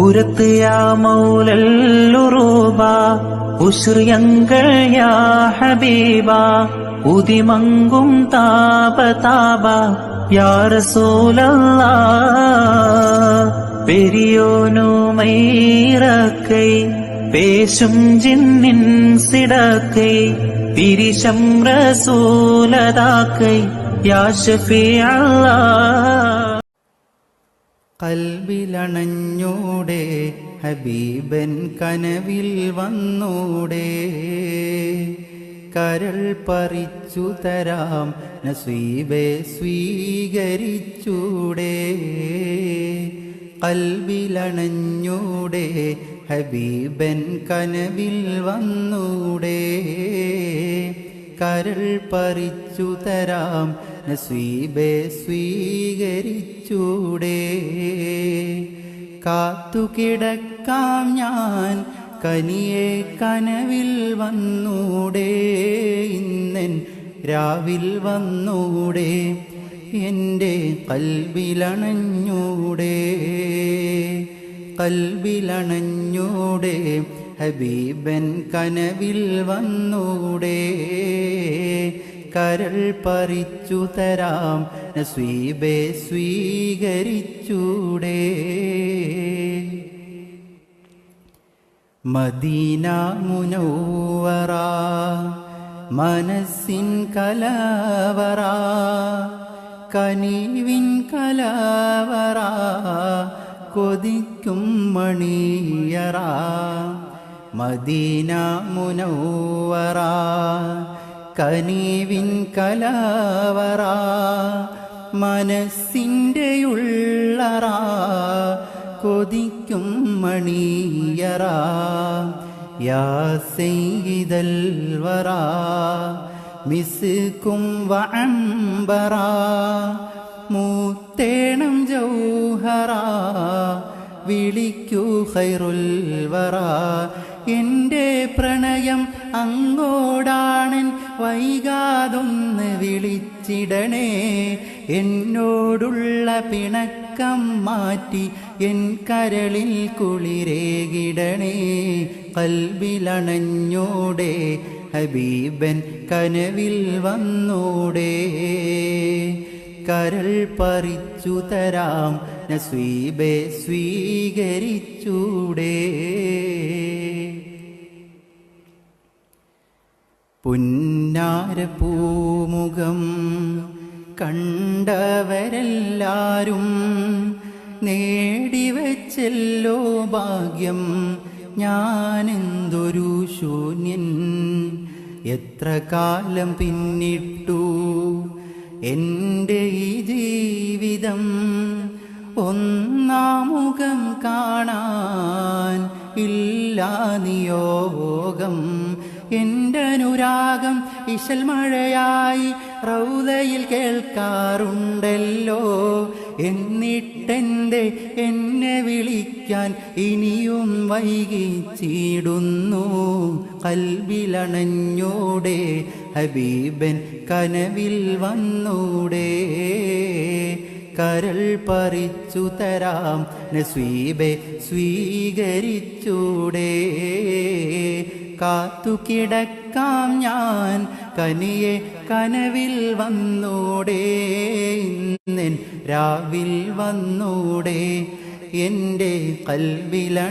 ഉരത്ത് യാ മൗലല്ലുറൂബ ഉശ്രിയങ്ങൾ യാ ഹബീബ ഉതിമങ്കും താപ താപ യാ റസൂലല്ലാ പെരിയോനുമൈറക്കൈ പേശും ജിന്നിൻ സിടക്കൈ തിരിശം റസൂലതാക്കൈ യാ ഷഫീ കൽവിലണഞ്ഞൂടെ ഹബീബൻ കനവിൽ വന്നൂടെ. കരൾ പറിച്ചു തരാം നസീബെ സ്വീകരിച്ചൂടെ. കൽവിലണഞ്ഞൂടെ ഹബീബൻ കനവിൽ വന്നൂടെ. കരൾ പറിച്ചു തരാം നസീബെ സ്വീകരിച്ചൂടെ. കാത്തുകിടക്കാം ഞാൻ കനിയെ കനവിൽ വന്നൂടെ. ഇന്നൻ രാവിൽ വന്നൂടെ. എന്റെ കൽവിലണഞ്ഞൂടെ കൽവിലണഞ്ഞൂടെ ഹബീബൻ കനവിൽ വന്നൂടെ. കരൾ പറിച്ചു തരാം. നസീബെ സ്വീകരിച്ചൂടെ. മദീന മുനൗവറ മനസ്സിൻ കലവറ കനീവിൻ കലവറ കൊതിക്കും മണിയറ. മദീന മുനൗവറ കനീവിൻ കലാവറ മനസ്സിന്റെ ഉള്ളറ കൊതിക്കും മണിയറ യാ സെയ്തൽ വറ മിസ്ക്കും വഅംബറ മൂത്തേണം ജൗഹറ വിളിക്കൂ ഖൈറുൽ വറ. എന്റെ പ്രണയം അങ്ങോടാണൻ വൈകാതൊന്ന് വിളിച്ചിടണേ. എന്നോടുള്ള പിണക്കം മാറ്റി എൻ കരളിൽ കുളിരേകിടണേ. കൽവിലണഞ്ഞോടെ ഹബീബൻ കനവിൽ വന്നോടെ. കരൾ പറിച്ചു തരാം നസീബെ സ്വീകരിച്ചൂടെ. പുന്നാരപ്പൂമുഖം കണ്ടവരെല്ലാരും നേടിവെച്ചല്ലോ ഭാഗ്യം. ഞാനെന്തൊരു ശൂന്യൻ. എത്ര കാലം പിന്നിട്ടു എന്റെ ഈ ജീവിതം. ഒന്നാമുഖം കാണാൻ ഇല്ല നിയോഗം. എന്റെ അനുരാഗം ഇശൽ മഴയായി റൗദയിൽ കേൾക്കാറുണ്ടല്ലോ. എന്നിട്ടെന്റെ എന്നെ വിളിക്കാൻ ഇനിയും വൈകിച്ചിടുന്നു. കൽവിലണഞ്ഞോടെ ഹബീബൻ കനവിൽ വന്നൂടെ. കരൾ പറിച്ചു തരാം. നസീബെ സ്വീകരിച്ചൂടെ. കാത്തുകിടക്കാം ഞാൻ. കനിയെ കനവിൽ വന്നൂടെ. ഇന്നെൻ രാവിൽ വന്നൂടെ. എന്റെ കൽവിലണഞ്ഞൂടെ.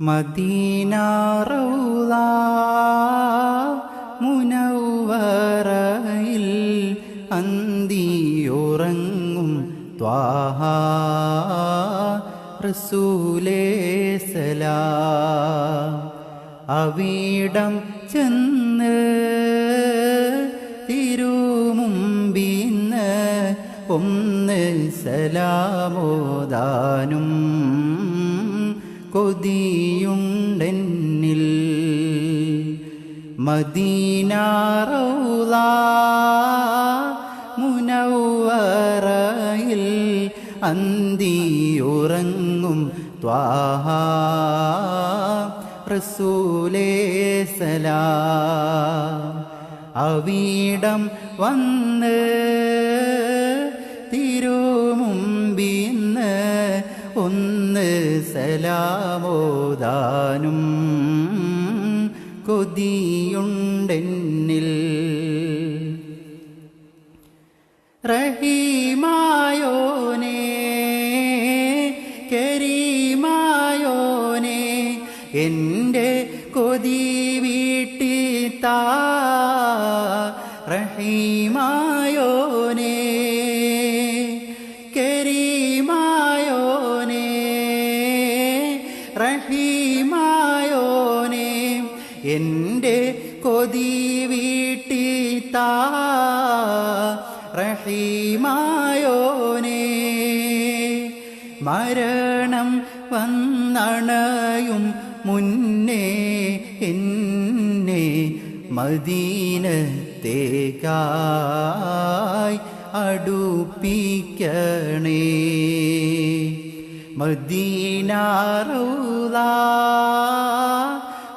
മദീന റൗള റസൂലേ സലാം. അവിടം ചെന്ന് തിരുമുമ്പിന്ന് ഒന്ന് സലാമോദാനും കൊതിയുണ്ടെന്നിൽ. മദീനാറൗള അന്തിയുറങ്ങും ത്വാഹ. റസൂലേ സലാം. അവിടം വന്ന് തിരുമുമ്പിന്ന് ഒന്ന് സലാമോദാനും കൊതിയുണ്ടെന്നിൽ എന്റെ കൊതി വീട്ടിത്താ റഹീമായോനേ കരീമായോനേ റഹീമായോനേ എന്റെ കൊതി വീട്ടിത്താ റഹീമായോനേ. മരണം വന്നണയും മുന്നേ എന്നെ മദീനത്തേക്കായി അടുപ്പിക്കണേ. മദീനാറൂല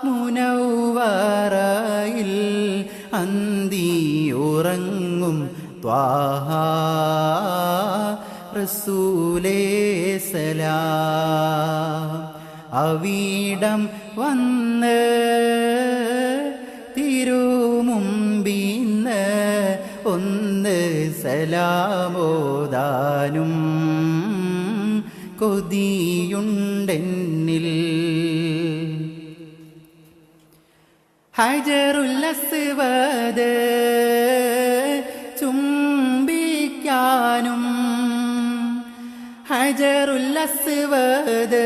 മുനൗവറയിൽ അന്തിയുറങ്ങും ത്വാഹ റസൂലേ സലാം. അവിടം വന്ന് തിരുമുമ്പിന്ന് ഒന്ന് സലാമോദാനും കൊതിയുണ്ടെന്നിൽ. ഹജറുല്ലസ്വത് ഹജറുല്ലസ്വത്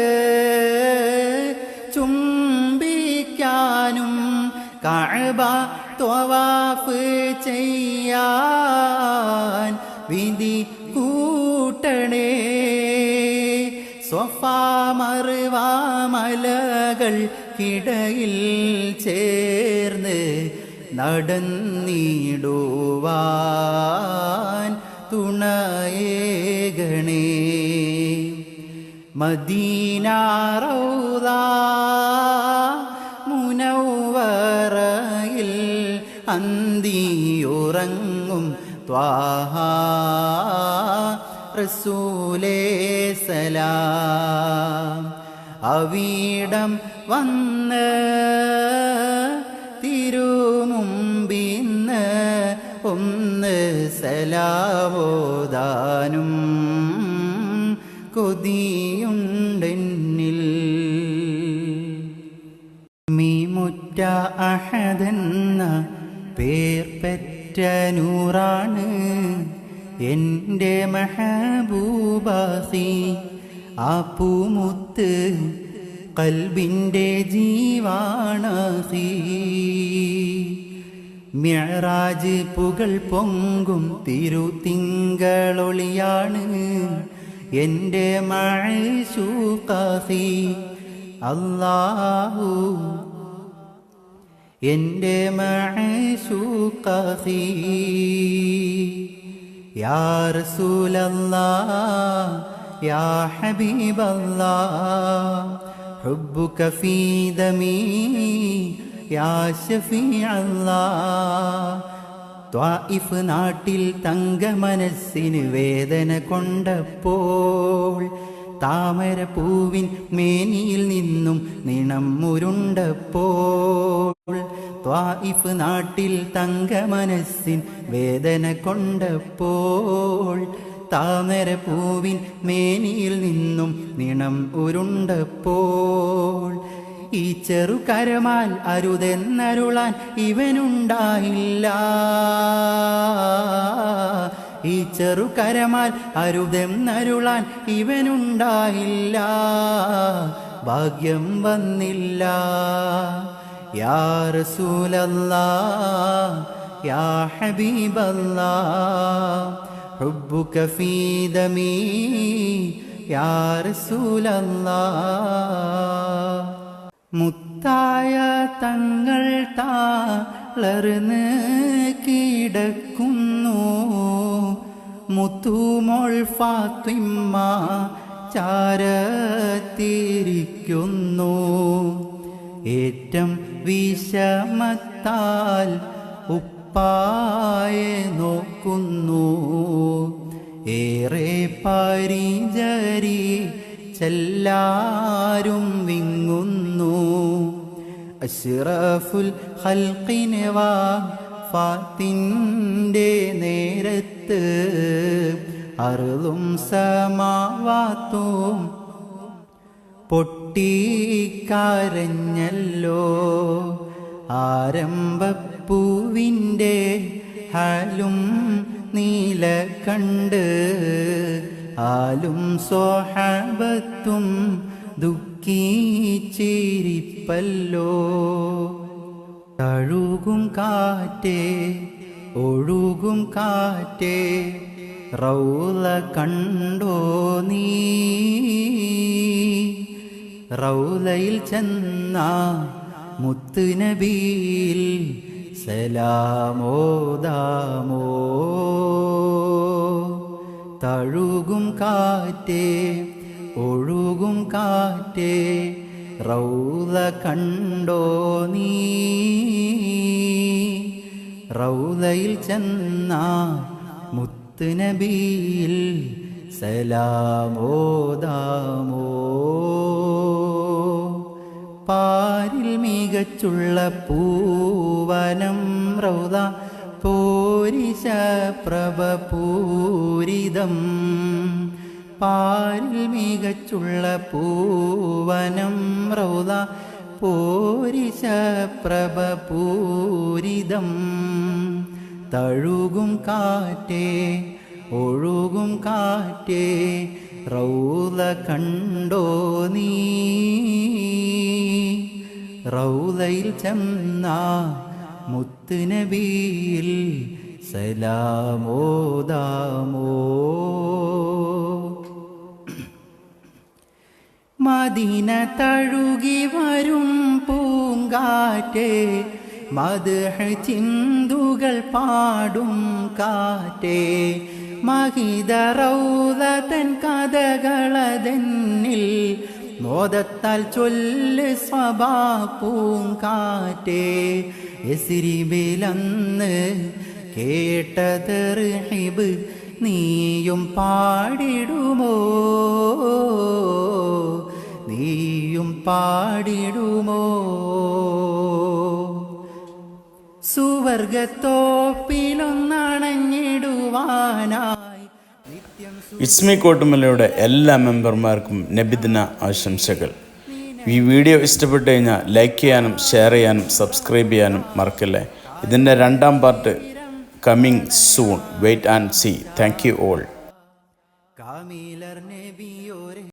ചുംബിക്കാനും കഅബ ത്വവാഫ് ചെയ്യാൻ വിധി കൂട്ടണേ. സ്വഫാമറുവാമലകൾ കിടയിൽ ചേർന്ന് നടന്നിടുവാൻ മദീനാറൗദ മുനൗവറയിൽ അന്തിയുറങ്ങും ത്വാഹ റസൂലേ സലാം. അവിടം വന്ന് തിരുമുമ്പിന്ന് ഒന്ന് സലാവോദാനും കൊതിയുണ്ടെന്നിൽ അഹദെന്ന പേർ പെറ്റ നൂറാണ്. എന്റെ മഹബൂബാസി ആപ്പൂമുത്ത് പൂമുത്ത് കൽബിന്റെ ജീവാണസി. മ്യറാജ് പുകൾ പൊങ്കും തിരുത്തിങ്കളൊളിയാണ് എന്റെ മഴ ശൂക്കാസി അല്ലാഹു എൻ്റെ മഴശൂക്കാസി യാ റസൂലല്ലാ യാ ഹബീബല്ലാ حبك في دمي يا شفيع الله ത്വായിഫ് നാട്ടിൽ തങ്ക മനസ്സിന് വേദന കൊണ്ടപ്പോൾ താമര പൂവിൻ മേനിയിൽ നിന്നും നിണം മുരുണ്ടപ്പോൾ ത്വായിഫ് നാട്ടിൽ തങ്ക മനസ്സിൻ വേദന കൊണ്ടപ്പോൾ താമര പൂവിൻ മേനിയിൽ നിന്നും നിണം ഉരുണ്ടപ്പോൾ ഈ ചെറുകരമാൽ അരുതെന്നരുളാൻ ഇവനുണ്ടായില്ല ഈ ചെറുകരമാൽ അരുതെന്നരുളാൻ ഇവനുണ്ടായില്ല ഭാഗ്യം വന്നില്ല യാ റസൂലല്ലാ യാ ഹബീബല്ലാ حبك في دمي يا رسول الله മുത്തായ തങ്ങൾ താളർന്ന് കിടക്കുന്നു മുത്തുമോൾ ഫാത്തിമ്മ ചാരത്തിരിക്കുന്നു. ഏറ്റം വിഷമത്താൽ ഉപ്പായെ നോക്കുന്നു. ഏറെ പരിചരി ചെല്ലാരും വിങ്ങുന്നു. അഷ്റഫുൽ ഹൽക്കിന് വാ ഫാത്തിന്റെ നേരത്ത് അറുതും സമാവാത്തും പൊട്ടിക്കരഞ്ഞല്ലോ. ആരംഭപ്പൂവിന്റെ ഹാലും നീല കണ്ട് ആലും സോഹബത്തും ദുഃഖിച്ചിരിപ്പല്ലോ. തഴുകും കാറ്റേ ഒഴുകും കാറ്റേ റൗല കണ്ടോ നീ? റൗലയിൽ ചെന്ന മുത്തുനബിയിൽ സലാമോദാമോ തഴുകും കാറ്റേ ഒഴുകും കാറ്റേ റൗല കണ്ടോ നീ? റൗലയിൽ ചെന്ന മുത്ത് നബിയിൽ സലാമോദാമോ? പാരിൽ മികച്ചുള്ള പൂവനം റൗദ പൂരിശ പ്രഭ പൂരിതം. പാരിൽ മികച്ചുള്ള പൂവനം റൗദ പൂരിശ പ്രഭ പൂരിതം. തഴുകും കാറ്റേ ഒഴുകും കാറ്റേ റൗല കണ്ടോ നീ? റൗലയിൽ ചെന്ന മുത്തുനബിയിൽ സലാമോദാമോ മദീന തഴുകി വരും പൂങ്കാറ്റേ മധുഹ ചിന്തുകൾ പാടും കാറ്റേ. മഹിത റൗലതൻ കഥകളതെന്നിൽ മോദത്താൽ ചൊല്ല് സ്വഭാ കാറ്റേ. എസിരിബിലന്ന് കേട്ടത് ഹിബ് നീയും പാടിടുമോ? നീയും പാടിടുമോ? സുവർഗത്തോപ്പിലൊന്നണഞ്ഞിടുവാനായി. ഇസ്മി കോട്ടുമലയുടെ എല്ലാ മെമ്പർമാർക്കും നബിദിന ആശംസകൾ. ഈ വീഡിയോ ഇഷ്ടപ്പെട്ടു കഴിഞ്ഞാൽ ലൈക്ക് ചെയ്യാനും ഷെയർ ചെയ്യാനും സബ്സ്ക്രൈബ് ചെയ്യാനും മറക്കല്ലേ? ഇതിന്റെ രണ്ടാം part coming soon wait and see thank you all